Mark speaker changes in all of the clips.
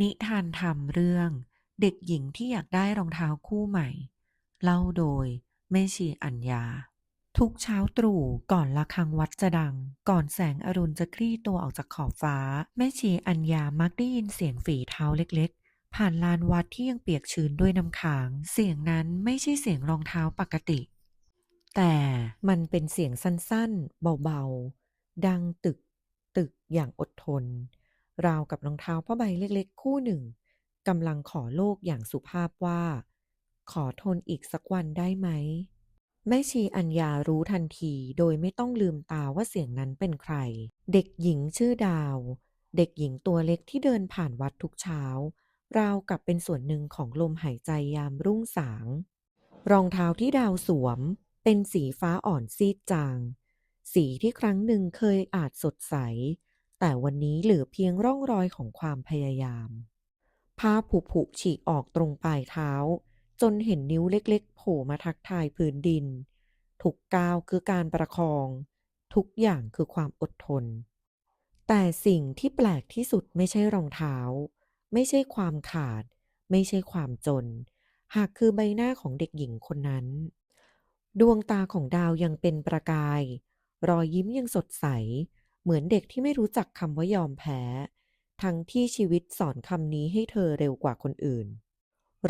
Speaker 1: นิทานธรรมเรื่อง เด็กหญิงที่อยากได้รองเท้าคู่ใหม่ เล่าโดยแม่ชีอัญญา ทุกเช้าตรู่ก่อนระฆังวัดจะดัง ก่อนแสงอรุณจะคลี่ตัวออกจากขอบฟ้า แม่ชีอัญญามักได้ยินเสียงฝีเท้าเล็กๆ ผ่านลานวัดที่ยังเปียกชื้นด้วยน้ำค้าง เสียงนั้นไม่ใช่เสียงรองเท้าปกติ แต่มันเป็นเสียงสั้นๆ เบาๆ ดังตึกตึกอย่างอดทน ราวกับรองเท้าผ้าใบเล็กๆ คู่หนึ่งกำลังขอโลกอย่างสุภาพว่า ขอทนอีกสักวันได้ไหม แม่ชีอัญญารู้ทันทีโดยไม่ต้องลืมตาว่าเสียงนั้นเป็นใคร เด็กหญิงชื่อดาว เด็กหญิงตัวเล็กที่เดินผ่านวัดทุกเช้า ราวกับเป็นส่วนหนึ่งของลมหายใจยามรุ่งสาง รองเท้าที่ดาวสวม เป็นสีฟ้าอ่อนซีดจาง สีที่ครั้งหนึ่งเคยอาจสดใส แต่วันนี้เหลือเพียงร่องรอยของความพยายาม ผ้าผุผุฉีกออกตรงปลายเท้า จนเห็นนิ้วเล็กๆ โผล่มาทักทายพื้นดิน ทุกก้าวคือการประคอง ทุกอย่างคือความอดทน แต่สิ่งที่แปลกที่สุดไม่ใช่รองเท้า ไม่ใช่ความขาด ไม่ใช่ความจน หากคือใบหน้าของเด็กหญิงคนนั้น ดวงตาของดาวยังเป็นประกาย รอยยิ้มยังสดใส เหมือนเด็กที่ไม่รู้จักคำว่ายอมแพ้ ทั้งที่ชีวิตสอนคำนี้ให้เธอเร็วกว่าคนอื่น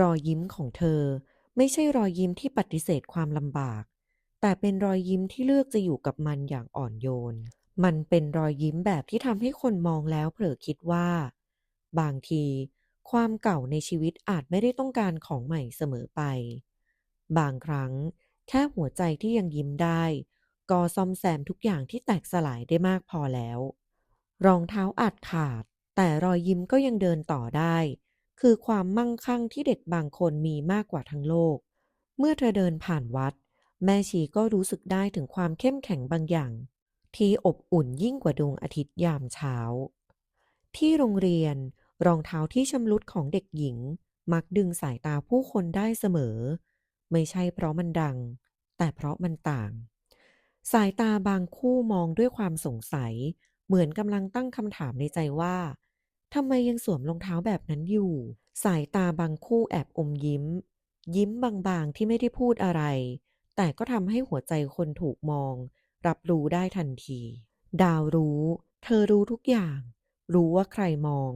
Speaker 1: รอยยิ้มของเธอไม่ใช่รอยยิ้มที่ปฏิเสธความลำบาก แต่เป็นรอยยิ้มที่เลือกจะอยู่กับมันอย่างอ่อนโยน มันเป็นรอยยิ้มแบบที่ทำให้คนมองแล้วเผลอคิดว่า บางที ความเก่าในชีวิตอาจไม่ได้ต้องการของใหม่เสมอไป บางครั้ง แค่หัวใจที่ยังยิ้มได้ ก็ซ่อมแซมทุกอย่างที่แตกสลายได้มากพอแล้ว รองเท้าอาจขาด แต่รอยยิ้มก็ยังเดินต่อได้ คือความมั่งคั่งที่เด็กบางคนมีมากกว่าทั้งโลก เมื่อเธอเดินผ่านวัด แม่ชีก็รู้สึกได้ถึงความเข้มแข็งบางอย่าง ที่อบอุ่นยิ่งกว่าดวงอาทิตย์ยามเช้า ที่โรงเรียนรองเท้าที่ชำรุดของเด็กหญิง มักดึงสายตาผู้คนได้เสมอ ไม่ใช่เพราะมันดัง แต่เพราะมันต่าง สายตาบางคู่มองด้วยความสงสัย เหมือนกำลังตั้งคำถามในใจว่าทำไมยังสวมรองเท้าแบบนั้นอยู่ สายตาบางคู่แอบอมยิ้ม ยิ้มบางๆที่ไม่ได้พูดอะไร แต่ก็ทำให้หัวใจคนถูกมอง รับรู้ได้ทันที ดาวรู้ เธอรู้ทุกอย่าง รู้ว่าใครมอง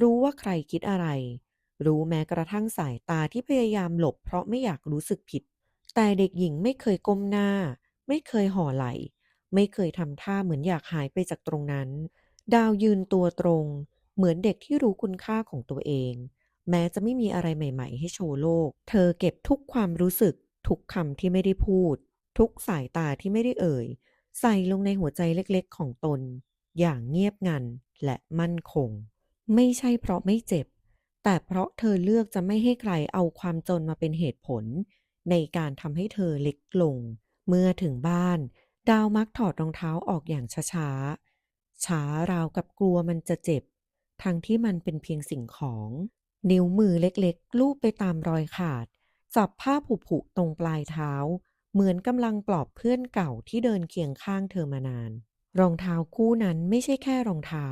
Speaker 1: รู้ว่าใครคิดอะไร รู้แม้กระทั่งสายตาที่พยายามหลบเพราะไม่อยากรู้สึกผิด แต่เด็กหญิงไม่เคยก้มหน้า ไม่เคยห่อไหล่ไม่เคยทำท่าเหมือนอยากหายไปจากตรงนั้น ดาวยืนตัวตรง เหมือนเด็กที่รู้คุณค่าของตัวเอง แม้จะไม่มีอะไรใหม่ ๆ ให้โชว์โลก เธอเก็บทุกความรู้สึก ทุกคำที่ไม่ได้พูด ทุกสายตาที่ไม่ได้เอ่ย ใส่ลงในหัวใจเล็กๆ ของตน อย่างเงียบงันและมั่นคง ไม่ใช่เพราะไม่เจ็บ แต่เพราะเธอเลือกจะไม่ให้ใครเอาความจนมาเป็นเหตุผล ในการทำให้เธอเล็กลง เมื่อถึงบ้าน ดาวมักถอดรองเท้าออกอย่างช้าๆ ช้าราวกับกลัวมันจะเจ็บ ทั้งที่มันเป็นเพียงสิ่งของ นิ้วมือเล็กๆ ลูบไปตามรอยขาด จับผ้าผุๆตรงปลายเท้า เหมือนกำลังปลอบเพื่อนเก่าที่เดินเคียงข้างเธอมานาน รองเท้าคู่นั้นไม่ใช่แค่รองเท้า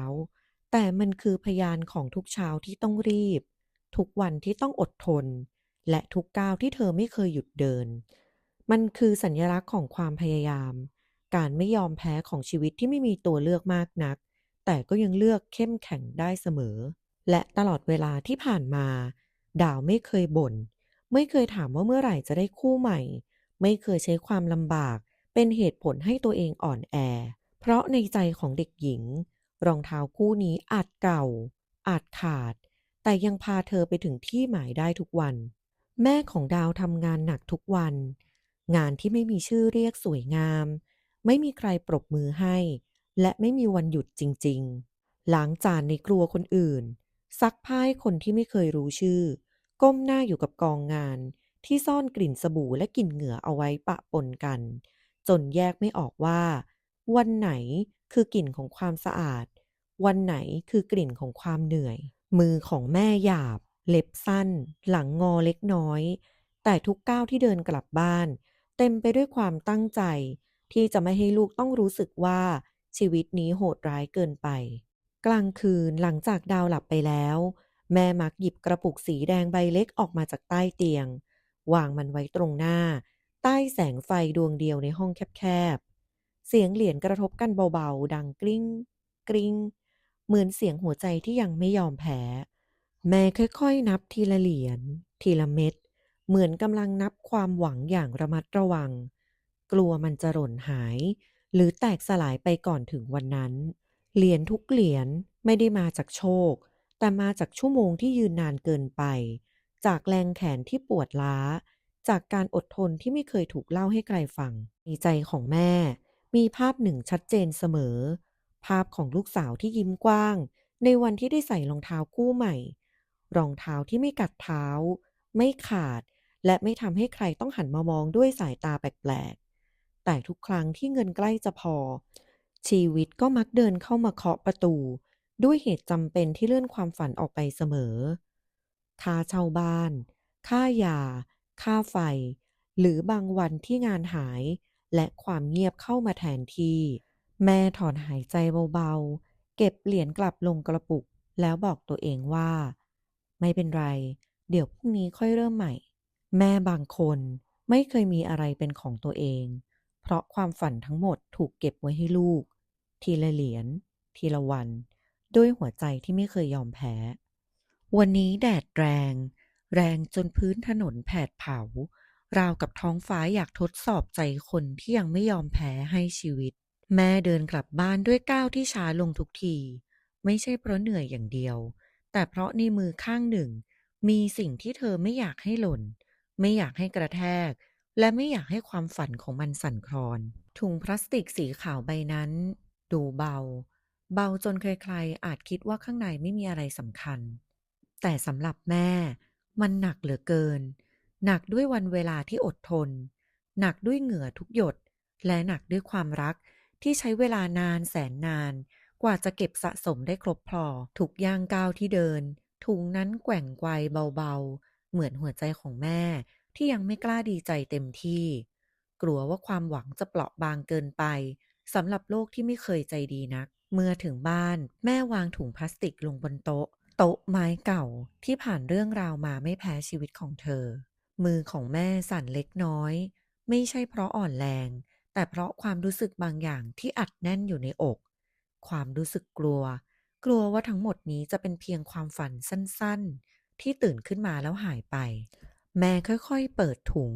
Speaker 1: แต่มันคือพยานของทุกเช้าที่ต้องรีบ ทุกวันที่ต้องอดทน และทุกก้าวที่เธอไม่เคยหยุดเดิน มันคือสัญลักษณ์ของความพยายาม การไม่ยอมแพ้ของชีวิตที่ไม่มีตัวเลือกมากนัก แต่ก็ยังเลือกเข้มแข็งได้เสมอ และตลอดเวลาที่ผ่านมา ดาวไม่เคยบน่น ไม่เคยถามว่าเมื่อไหร่จะได้คู่ใหม่ ไม่เคยใช้ความลำบาก เป็นเหตุผลให้ตัวเองอ่อนแอ เพราะในใจของเด็กหญิง รองเท้าคู่นี้อาจเก่า อาจขาด แต่ยังพาเธอไปถึงที่หมายได้ทุกวัน แม่ของดาวทำงานหนักทุกวัน งานที่ไม่มีชื่อเรียกสวยงาม ไม่มีใครปรบมือให้ และไม่มีวันหยุดจริงๆ ล้างจานในครัวคนอื่น ซักผ้าให้คนที่ไม่เคยรู้ชื่อ ก้มหน้าอยู่กับกองงาน ที่ซ่อนกลิ่นสบู่และกลิ่นเหงื่อเอาไว้ปะปนกัน จนแยกไม่ออกว่า วันไหนคือกลิ่นของความสะอาด วันไหนคือกลิ่นของความเหนื่อย มือของแม่หยาบ เล็บสั้น หลังงอเล็กน้อย แต่ทุกก้าวที่เดินกลับบ้าน เต็มไปด้วยความตั้งใจ ที่จะไม่ให้ลูกต้องรู้สึกว่าชีวิตนี้โหดร้ายเกินไป กลางคืนหลังจากดาวหลับไปแล้ว แม่มักหยิบกระปุกสีแดงใบเล็กออกมาจากใต้เตียง วางมันไว้ตรงหน้า ใต้แสงไฟดวงเดียวในห้องแคบๆ เสียงเหรียญกระทบกันเบาๆ ดังกริ้ง กริ้ง เหมือนเสียงหัวใจที่ยังไม่ยอมแพ้ แม่ค่อยๆ นับทีละเหรียญทีละเม็ด เหมือนกำลังนับความหวังอย่างระมัดระวัง กลัวมันจะหล่นหาย หรือแตกสลายไปก่อนถึงวันนั้น เหรียญทุกเหรียญไม่ได้มาจากโชค แต่มาจากชั่วโมงที่ยืนนานเกินไป จากแรงแขนที่ปวดล้า จากการอดทนที่ไม่เคยถูกเล่าให้ใครฟังในใจของแม่ มีภาพหนึ่งชัดเจนเสมอ ภาพของลูกสาวที่ยิ้มกว้าง ในวันที่ได้ใส่รองเท้าคู่ใหม่ รองเท้าที่ไม่กัดเท้า ไม่ขาด และไม่ทำให้ใครต้องหันมามองด้วยสายตาแปลกๆ แต่ทุกครั้งที่เงินใกล้จะพอ ชีวิตก็มักเดินเข้ามาเคาะประตู ด้วยเหตุจำเป็นที่เลื่อนความฝันออกไปเสมอ ค่าเช่าบ้าน ค่ายา ค่าไฟ หรือบางวันที่งานหาย และความเงียบเข้ามาแทนที่ แม่ถอนหายใจเบาๆ เก็บเหรียญกลับลงกระปุก แล้วบอกตัวเองว่า ไม่เป็นไร เดี๋ยวพรุ่งนี้ค่อยเริ่มใหม่ แม่บางคนไม่เคยมีอะไรเป็นของตัวเอง เพราะความฝันทั้งหมดถูกเก็บไว้ให้ลูก ทีละเหรียญทีละวัน ด้วยหัวใจที่ไม่เคยยอมแพ้ วันนี้แดดแรง แรงจนพื้นถนนแผดเผา ราวกับท้องฟ้าอยากทดสอบใจคนที่ยังไม่ยอมแพ้ให้ชีวิต แม่เดินกลับบ้านด้วยก้าวที่ช้าลงทุกที ไม่ใช่เพราะเหนื่อยอย่างเดียว แต่เพราะในมือข้างหนึ่ง มีสิ่งที่เธอไม่อยากให้หล่น ไม่อยากให้กระแทก และไม่อยากให้ความฝันของมันสั่นคลอน ถุงพลาสติกสีขาวใบนั้น ดูเบา เบาจนใครๆ อาจคิดว่าข้างในไม่มีอะไรสำคัญ แต่สำหรับแม่ มันหนักเหลือเกิน หนักด้วยวันเวลาที่อดทน หนักด้วยเหงื่อทุกหยด และหนักด้วยความรักที่ใช้เวลานานแสนนาน กว่าจะเก็บสะสมได้ครบพอ ทุกย่างก้าวที่เดิน ถุงนั้นแกว่งไกวเบาๆ เหมือนหัวใจของแม่ที่ยังไม่กล้าดีใจเต็มที่ กลัวว่าความหวังจะเปราะบางเกินไปสำหรับโลกที่ไม่เคยใจดีนัก เมื่อถึงบ้านแม่วางถุงพลาสติกลงบนโต๊ะ โต๊ะไม้เก่าที่ผ่านเรื่องราวมาไม่แพ้ชีวิตของเธอ มือของแม่สั่นเล็กน้อย ไม่ใช่เพราะอ่อนแรง แต่เพราะความรู้สึกบางอย่างที่อัดแน่นอยู่ในอก ความรู้สึกกลัว กลัวว่าทั้งหมดนี้จะเป็นเพียงความฝันสั้นๆ ที่ตื่นขึ้นมาแล้วหายไป แม่ค่อยๆเปิดถุง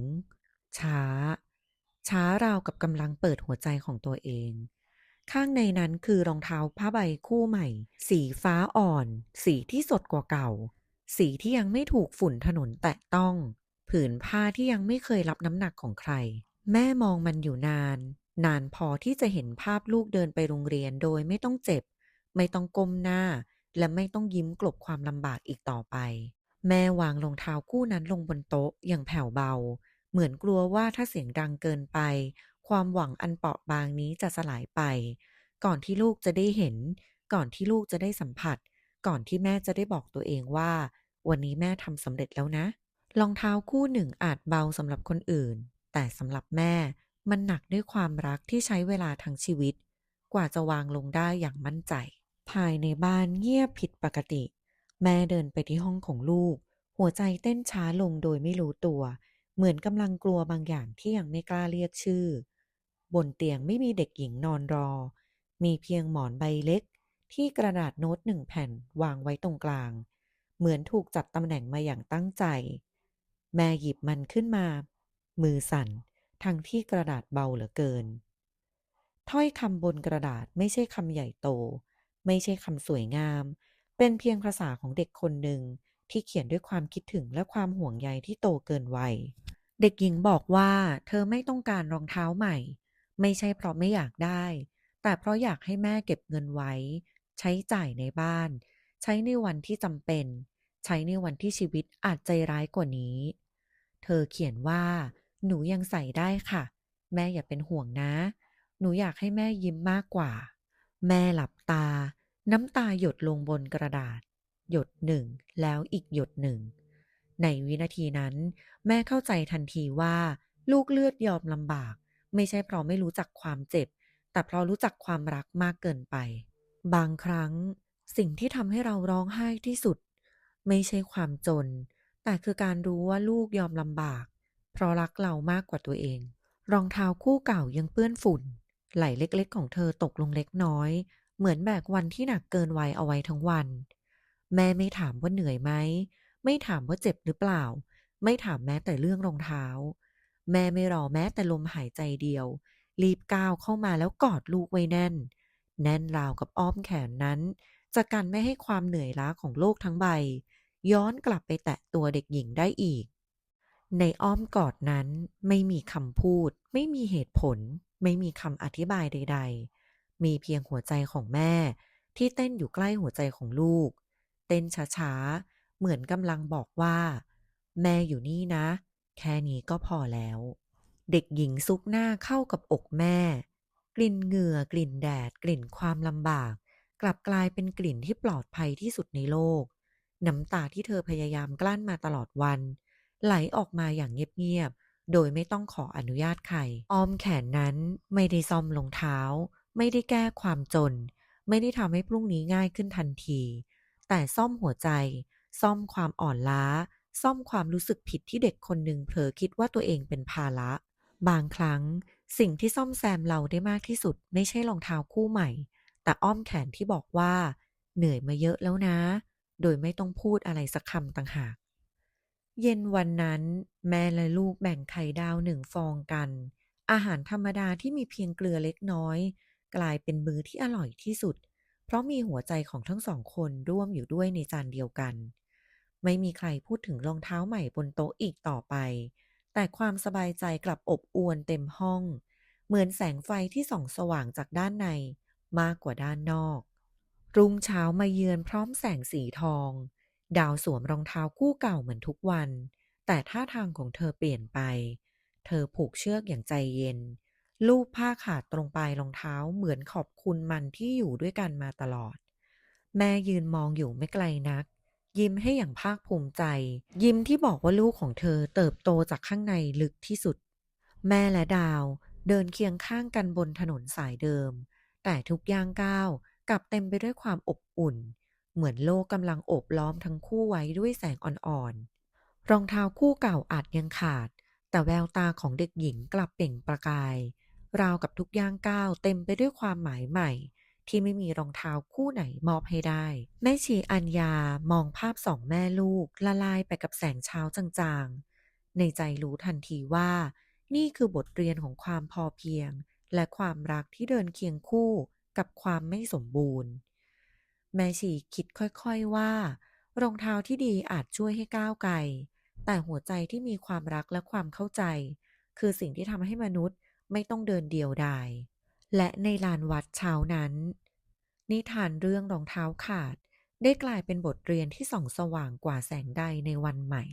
Speaker 1: ช้า ช้าราวกับกำลังเปิดหัวใจของตัวเอง ข้างในนั้นคือรองเท้าผ้าใบคู่ใหม่ สีฟ้าอ่อน สีที่สดกว่าเก่า สีที่ยังไม่ถูกฝุ่นถนนแตะต้อง ผืนผ้าที่ยังไม่เคยรับน้ำหนักของใคร แม่มองมันอยู่นาน นานพอที่จะเห็นภาพลูกเดินไปโรงเรียนโดยไม่ต้องเจ็บ ไม่ต้องก้มหน้าและไม่ต้องยิ้มกลบความลำบากอีกต่อไป แม่วางรองเท้าคู่นั้นลงบนโต๊ะอย่างแผ่วเบา เหมือนกลัวว่าถ้าเสียงดังเกินไป ความหวังอันเปราะบางนี้จะสลายไป ก่อนที่ลูกจะได้เห็น ก่อนที่ลูกจะได้สัมผัส ก่อนที่แม่จะได้บอกตัวเองว่า วันนี้แม่ทำสำเร็จแล้วนะรองเท้าคู่หนึ่งอาจเบาสำหรับคนอื่น แต่สำหรับแม่มันหนักด้วยความรักที่ใช้เวลาทั้งชีวิต กว่าจะวางลงได้อย่างมั่นใจ ภายในบ้านเงียบผิดปกติ แม่เดินไปที่ห้องของลูก หัวใจเต้นช้าลงโดยไม่รู้ตัว เหมือนกำลังกลัวบางอย่างที่ยังไม่กล้าเรียกชื่อ บนเตียงไม่มีเด็กหญิงนอนรอ มีเพียงหมอนใบเล็ก ที่กระดาษโน้ตหนึ่งแผ่นวางไว้ตรงกลาง เหมือนถูกจัดตำแหน่งมาอย่างตั้งใจ แม่หยิบมันขึ้นมา มือสั่น ทั้งที่กระดาษเบาเหลือเกิน ถ้อยคำบนกระดาษไม่ใช่คำใหญ่โต ไม่ใช่คำสวยงาม เป็นเพียงภาษาของเด็กคนหนึ่งที่เขียนด้วยความคิดถึงและความห่วงใยที่โตเกินวัย เด็กหญิงบอกว่าเธอไม่ต้องการรองเท้าใหม่ ไม่ใช่เพราะไม่อยากได้ แต่เพราะอยากให้แม่เก็บเงินไว้ ใช้จ่ายในบ้าน ใช้ในวันที่จำเป็น ใช้ในวันที่ชีวิตอาจใจร้ายกว่านี้ เธอเขียนว่า หนูยังใส่ได้ค่ะ แม่อย่าเป็นห่วงนะ หนูอยากให้แม่ยิ้มมากกว่า แม่หลับตา น้ำตาหยดลงบนกระดาษ หยดหนึ่งแล้วอีกหยดหนึ่ง ในวินาทีนั้น แม่เข้าใจทันทีว่า ลูกเลือดยอมลำบาก ไม่ใช่เพราะไม่รู้จักความเจ็บ แต่เพราะรู้จักความรักมากเกินไป บางครั้ง สิ่งที่ทำให้เราร้องไห้ที่สุด ไม่ใช่ความจน แต่คือการรู้ว่าลูกยอมลำบาก เพราะรักเรามากกว่าตัวเอง รองเท้าคู่เก่ายังเปื้อนฝุ่น ไหล่เล็กๆ ของเธอตกลงเล็กน้อย เหมือนแบกวันที่หนักเกินวัยเอาไว้ทั้งวัน แม่ไม่ถามว่าเหนื่อยไหม ไม่ถามว่าเจ็บหรือเปล่า ไม่ถามแม้แต่เรื่องรองเท้า แม่ไม่รอแม้แต่ลมหายใจเดียว รีบก้าวเข้ามาแล้วกอดลูกไว้แน่น แน่นราวกับอ้อมแขนนั้นจะกันไม่ให้ความเหนื่อยล้าของโลกทั้งใบ ย้อนกลับไปแตะตัวเด็กหญิงได้อีก ในอ้อมกอดนั้นไม่มีคำพูด ไม่มีเหตุผล ไม่มีคำอธิบายใด ๆ มีเพียงหัวใจของแม่ ที่เต้นอยู่ใกล้หัวใจของลูก เต้นช้าๆ เหมือนกำลังบอกว่า แม่อยู่นี่นะ แค่นี้ก็พอแล้ว เด็กหญิงซุกหน้าเข้ากับอกแม่ กลิ่นเหงื่อกลิ่นแดด กลิ่นความลำบาก กลับกลายเป็นกลิ่นที่ปลอดภัยที่สุดในโลก น้ำตาที่เธอพยายามกลั้นมาตลอดวัน ไหลออกมาอย่างเงียบๆโดยไม่ต้องขออนุญาตใคร อ้อมแขนนั้นไม่ได้ซ่อมรองเท้า ไม่ได้แก้ความจน ไม่ได้ทำให้พรุ่งนี้ง่ายขึ้นทันที แต่ซ่อมหัวใจ ซ่อมความอ่อนล้า ซ่อมความรู้สึกผิดที่เด็กคนหนึ่งเผลอคิดว่าตัวเองเป็นภาระ บางครั้งสิ่งที่ซ่อมแซมเราได้มากที่สุด ไม่ใช่รองเท้าคู่ใหม่ แต่อ้อมแขนที่บอกว่า เหนื่อยมาเยอะแล้วนะ โดยไม่ต้องพูดอะไรสักคำต่างหาก เย็นวันนั้น แม่และลูกแบ่งไข่ดาวหนึ่งฟองกันอาหารธรรมดาที่มีเพียงเกลือเล็กน้อย กลายเป็นมื้อที่อร่อยที่สุด เพราะมีหัวใจของทั้งสองคนร่วมอยู่ด้วยในจานเดียวกัน ไม่มีใครพูดถึงรองเท้าใหม่บนโต๊ะอีกต่อไป แต่ความสบายใจกลับอบอวลเต็มห้อง เหมือนแสงไฟที่ส่องสว่างจากด้านในมากกว่าด้านนอก รุ่งเช้ามาเยือนพร้อมแสงสีทอง ดาวสวมรองเท้าคู่เก่าเหมือนทุกวัน แต่ท่าทางของเธอเปลี่ยนไป เธอผูกเชือกอย่างใจเย็น ลูบผ้าขาดตรงปลายรองเท้าเหมือนขอบคุณมันที่อยู่ด้วยกันมาตลอด แม่ยืนมองอยู่ไม่ไกลนัก ยิ้มให้อย่างภาคภูมิใจ ยิ้มที่บอกว่าลูกของเธอเติบโตจากข้างในลึกที่สุด แม่และดาวเดินเคียงข้างกันบนถนนสายเดิม แต่ทุกย่างก้าวกลับเต็มไปด้วยความอบอุ่น เหมือนโลกกำลังโอบล้อมทั้งคู่ไว้ด้วยแสงอ่อนๆรองเท้าคู่เก่าอาจยังขาด แต่แววตาของเด็กหญิงกลับเปล่งประกาย ราวกับทุกย่างก้าวเต็มไปด้วยความหมายใหม่ ที่ไม่มีรองเท้าคู่ไหนมอบให้ได้ แม่ชีอัญญามองภาพสองแม่ลูกละลายไปกับแสงเช้าจางๆ ในใจรู้ทันทีว่า นี่คือบทเรียนของความพอเพียง และความรักที่เดินเคียงคู่กับความไม่สมบูรณ์ แม่ชีคิดค่อยๆว่า รองเท้าที่ดีอาจช่วยให้ก้าวไกลแต่หัวใจที่มีความรักและความเข้าใจ คือสิ่งที่ทำให้มนุษย์ ไม่ต้องเดินเดียวดายและในลานวัดเช้านั้น นิทานเรื่องรองเท้าขาดได้กลายเป็นบทเรียนที่ส่องสว่างกว่าแสงใดในวันใหม่